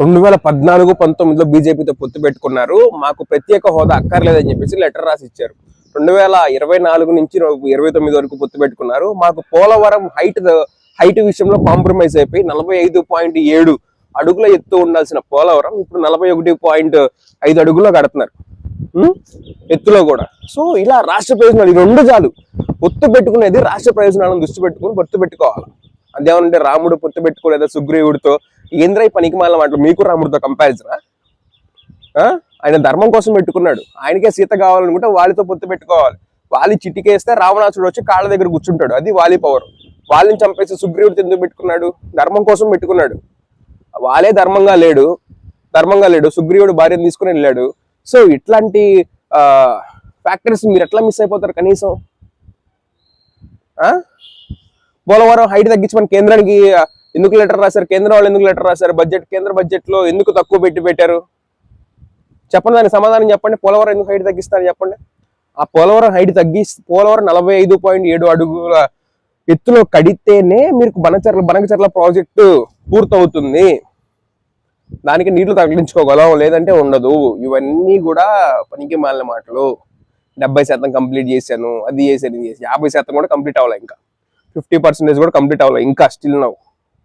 రెండు వేల పద్నాలుగు పంతొమ్మిదిలో బీజేపీతో పొత్తు పెట్టుకున్నారు. మాకు ప్రత్యేక హోదా అక్కర్లేదని చెప్పేసి లెటర్ రాసి ఇచ్చారు రెండు వేల ఇరవై నాలుగు నుంచి ఇరవై తొమ్మిది వరకు పొత్తు పెట్టుకున్నారు. మాకు పోలవరం హైట్ హైట్ విషయంలో కాంప్రమైజ్ అయిపోయి నలభై ఐదు పాయింట్ ఏడు అడుగుల ఎత్తు ఉండాల్సిన పోలవరం ఇప్పుడు నలభై ఒకటి పాయింట్ ఐదు అడుగుల్లో కడుతున్నారు. ఎత్తులో కూడా. సో ఇలా రాష్ట్ర ప్రయోజనాలు ఈ రెండు చాలు. పొత్తు పెట్టుకునేది రాష్ట్ర ప్రయోజనాలను దృష్టి పెట్టుకుని పొత్తు పెట్టుకోవాలి. అదేమనంటే రాముడు పొత్తు పెట్టుకోలేదా సుగ్రీవుడితో? ఏంద్ర పనికి మాల మాటలు? మీకు రాముడితో కంపారిజనా ఆయన ధర్మం కోసం పెట్టుకున్నాడు. ఆయనకే సీత కావాలనుకుంటే వాళ్ళతో పొత్తు పెట్టుకోవాలి. వాలి చిటికేస్తే రావణాసుడు వచ్చి కాళ్ళ దగ్గర కూర్చుంటాడు. అది వాలి పవర్ వాళ్ళని చంపేసి సుగ్రీవుడు ఎందుకు పెట్టుకున్నాడు? ధర్మం కోసం పెట్టుకున్నాడు. వాళ్ళే ధర్మంగా లేడు. ధర్మంగా లేడు. సుగ్రీవుడు భార్యను తీసుకుని వెళ్ళాడు. సో ఇట్లాంటి ఫ్యాక్టరీస్ మీరు ఎట్లా మిస్ అయిపోతారు కనీసం? ఆ? పోలవరం హైట్ తగ్గించమని కేంద్రానికి ఎందుకు లెటర్ రాశారు? కేంద్రం వాళ్ళు ఎందుకు లెటర్ రాశారు? బడ్జెట్ కేంద్ర బడ్జెట్లో ఎందుకు తక్కువ పెట్టి పెట్టారు? చెప్పండి దానికి సమాధానం చెప్పండి. పోలవరం ఎందుకు హైట్ తగ్గిస్తారు చెప్పండి. ఆ పోలవరం హైట్ తగ్గి పోలవరం నలభై ఐదు పాయింట్ ఏడు అడుగుల ఎత్తులో కడితేనే మీకు బనచర్ల బనకచర్ల ప్రాజెక్టు పూర్తవుతుంది. దానికి నీళ్ళు తగిలించుకోగలం లేదంటే ఉండదు. ఇవన్నీ కూడా పనికి మాలిన మాటలు. డెబ్బై శాతం కంప్లీట్ చేశాను అది చేశాను ఇది చేసి యాభై శాతం కూడా కంప్లీట్ అవ్వాలి ఇంకా. ఫిఫ్టీ పర్సెంటేజ్ కూడా కంప్లీట్ అవ్వాలి ఇంకా స్టిల్ నవ్వు.